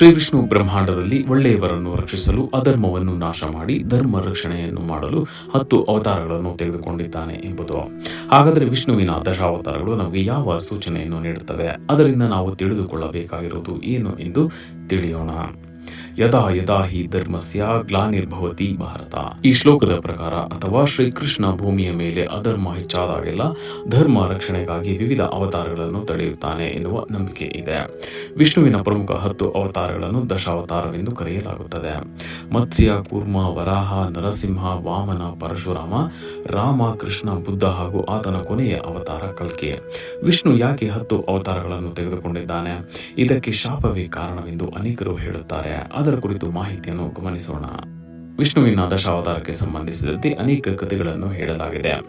ಶ್ರೀ ವಿಷ್ಣು ಬ್ರಹ್ಮಾಂಡದಲ್ಲಿ ಒಳ್ಳೆಯವರನ್ನು ರಕ್ಷಿಸಲು, ಅಧರ್ಮವನ್ನು ನಾಶ ಮಾಡಿ ಧರ್ಮ ರಕ್ಷಣೆಯನ್ನು ಮಾಡಲು ಹತ್ತು ಅವತಾರಗಳನ್ನು ತೆಗೆದುಕೊಂಡಿದ್ದಾನೆ ಎಂಬುದು. ಹಾಗಾದರೆ ವಿಷ್ಣುವಿನ ದಶಾವತಾರಗಳು ನಮಗೆ ಯಾವ ಸೂಚನೆಯನ್ನು ನೀಡುತ್ತವೆ? ಅದರಿಂದ ನಾವು ತಿಳಿದುಕೊಳ್ಳಬೇಕಾಗಿರುವುದು ಏನು ಎಂದು ತಿಳಿಯೋಣ. ಯದಾ ಯದಾ ಹಿ ಧರ್ಮಸ್ಯ ಗ್ಲಾನಿರ್ಭವತಿ ಭಾರತ. ಈ ಶ್ಲೋಕದ ಪ್ರಕಾರ ಅಥವಾ ಶ್ರೀಕೃಷ್ಣ ಭೂಮಿಯ ಮೇಲೆ ಅಧರ್ಮ ಹೆಚ್ಚಾದಾಗೆಲ್ಲ ಧರ್ಮ ರಕ್ಷಣೆಗಾಗಿ ವಿವಿಧ ಅವತಾರಗಳನ್ನು ತಡೆಯುತ್ತಾನೆ ಎನ್ನುವ ನಂಬಿಕೆ ಇದೆ. ವಿಷ್ಣುವಿನ ಪ್ರಮುಖ ಹತ್ತು ಅವತಾರಗಳನ್ನು ದಶಾವತಾರವೆಂದು ಕರೆಯಲಾಗುತ್ತದೆ. ಮತ್ಸ್ಯ, ಕೂರ್ಮ, ವರಾಹ, ನರಸಿಂಹ, ವಾಮನ, ಪರಶುರಾಮ, ರಾಮ, ಕೃಷ್ಣ, ಬುದ್ಧ ಹಾಗೂ ಆತನ ಕೊನೆಯ ಅವತಾರ ಕಲ್ಕಿ. ವಿಷ್ಣು ಯಾಕೆ ಹತ್ತು ಅವತಾರಗಳನ್ನು ತೆಗೆದುಕೊಂಡಿದ್ದಾನೆ? ಇದಕ್ಕೆ ಶಾಪವೇ ಕಾರಣವೆಂದು ಅನೇಕರು ಹೇಳುತ್ತಾರೆ. ಅದರ ಕುರಿತು ಮಾಹಿತಿಯನ್ನು ಗಮನಿಸೋಣ. ವಿಷ್ಣುವಿನ ದಶಾವತಾರಕ್ಕೆ ಸಂಬಂಧಿಸಿದಂತೆ ಅನೇಕ ಕಥೆಗಳನ್ನು ಹೇಳಲಾಗಿದೆ.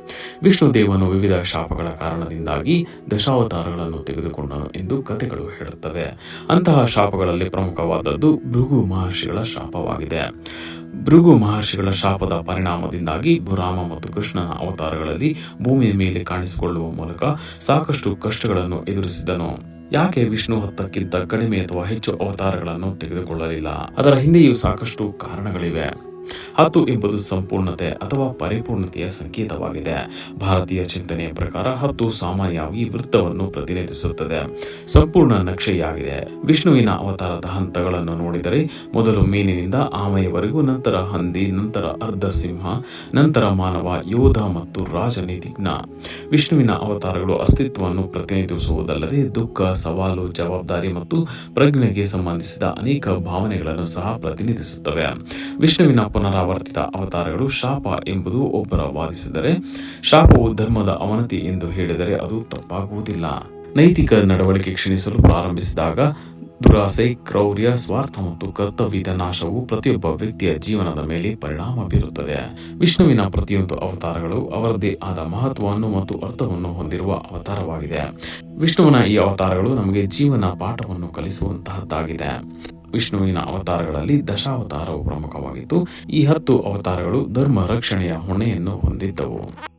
ವಿಷ್ಣು ದೇವನು ವಿವಿಧ ಶಾಪಗಳ ಕಾರಣದಿಂದಾಗಿ ದಶಾವತಾರಗಳನ್ನು ತೆಗೆದುಕೊಂಡನು ಎಂದು ಕಥೆಗಳು ಹೇಳುತ್ತವೆ. ಅಂತಹ ಶಾಪಗಳಲ್ಲಿ ಪ್ರಮುಖವಾದದ್ದು ಭೃಗು ಮಹರ್ಷಿಗಳ ಶಾಪವಾಗಿದೆ. ಭೃಗು ಮಹರ್ಷಿಗಳ ಶಾಪದ ಪರಿಣಾಮದಿಂದಾಗಿ ರಾಮ ಮತ್ತು ಕೃಷ್ಣನ ಅವತಾರಗಳಲ್ಲಿ ಭೂಮಿಯ ಮೇಲೆ ಕಾಣಿಸಿಕೊಳ್ಳುವ ಮೂಲಕ ಸಾಕಷ್ಟು ಕಷ್ಟಗಳನ್ನು ಎದುರಿಸಿದನು. ಯಾಕೆ ವಿಷ್ಣು ಹತ್ತಕ್ಕಿಂತ ಕಡಿಮೆ ಅಥವಾ ಹೆಚ್ಚು ಅವತಾರಗಳನ್ನು ತೆಗೆದುಕೊಳ್ಳಲಿಲ್ಲ? ಅದರ ಹಿಂದೆಯೂ ಸಾಕಷ್ಟು ಕಾರಣಗಳಿವೆ. ಹತ್ತು ಎಂಬುದು ಸಂಪೂರ್ಣತೆ ಅಥವಾ ಪರಿಪೂರ್ಣತೆಯ ಸಂಕೇತವಾಗಿದೆ. ಭಾರತೀಯ ಚಿಂತನೆಯ ಪ್ರಕಾರ ಹತ್ತು ಸಾಮಾನ್ಯವಾಗಿ ವೃತ್ತವನ್ನು ಪ್ರತಿನಿಧಿಸುತ್ತದೆ. ಸಂಪೂರ್ಣ ನಕ್ಷೆಯಾಗಿದೆ. ವಿಷ್ಣುವಿನ ಅವತಾರದ ಹಂತಗಳನ್ನು ನೋಡಿದರೆ ಮೊದಲು ಮೀನಿನಿಂದ ಆಮೆಯವರೆಗೂ ನಂತರ ಹಂದಿ, ನಂತರ ಅರ್ಧ ಸಿಂಹ ನಂತರ ಮಾನವ, ಯೋಧ ಮತ್ತು ರಾಜನೀತಿಜ್ಞ ವಿಷ್ಣುವಿನ ಅವತಾರಗಳು ಅಸ್ತಿತ್ವವನ್ನು ಪ್ರತಿನಿಧಿಸುವುದಲ್ಲದೆ ದುಃಖ, ಸವಾಲು, ಜವಾಬ್ದಾರಿ ಮತ್ತು ಪ್ರಜ್ಞೆಗೆ ಸಂಬಂಧಿಸಿದ ಅನೇಕ ಭಾವನೆಗಳನ್ನು ಸಹ ಪ್ರತಿನಿಧಿಸುತ್ತವೆ. ವಿಷ್ಣುವಿನ ಅವತಾರಗಳು ಶಾಪ ಎಂಬುದು ಒಬ್ಬರ ವಾದಿಸಿದರೆ, ಶಾಪವು ಧರ್ಮದ ಅವನತಿ ಎಂದು ಹೇಳಿದರೆ ಅದು ತಪ್ಪಾಗುವುದಿಲ್ಲ. ನೈತಿಕ ನಡವಳಿಕೆ ಕ್ಷೀಣಿಸಲು ಪ್ರಾರಂಭಿಸಿದಾಗ ದುರಾಸೆ, ಕ್ರೌರ್ಯ, ಸ್ವಾರ್ಥ ಮತ್ತು ಕರ್ತವ್ಯದ ನಾಶವು ಪ್ರತಿಯೊಬ್ಬ ವ್ಯಕ್ತಿಯ ಜೀವನದ ಮೇಲೆ ಪರಿಣಾಮ ಬೀರುತ್ತದೆ. ವಿಷ್ಣುವಿನ ಪ್ರತಿಯೊಂದು ಅವತಾರಗಳು ಅವರದೇ ಆದ ಮಹತ್ವವನ್ನು ಮತ್ತು ಅರ್ಥವನ್ನು ಹೊಂದಿರುವ ಅವತಾರವಾಗಿದೆ. ವಿಷ್ಣುವಿನ ಈ ಅವತಾರಗಳು ನಮಗೆ ಜೀವನ ಪಾಠವನ್ನು ಕಲಿಸುವಂತಹದ್ದಾಗಿದೆ. ವಿಷ್ಣುವಿನ ಅವತಾರಗಳಲ್ಲಿ ದಶಾವತಾರವು ಪ್ರಮುಖವಾಗಿತ್ತು. ಈ ಹತ್ತು ಅವತಾರಗಳು ಧರ್ಮ ರಕ್ಷಣೆಯ ಹೊಣೆಯನ್ನು ಹೊಂದಿದ್ದವು.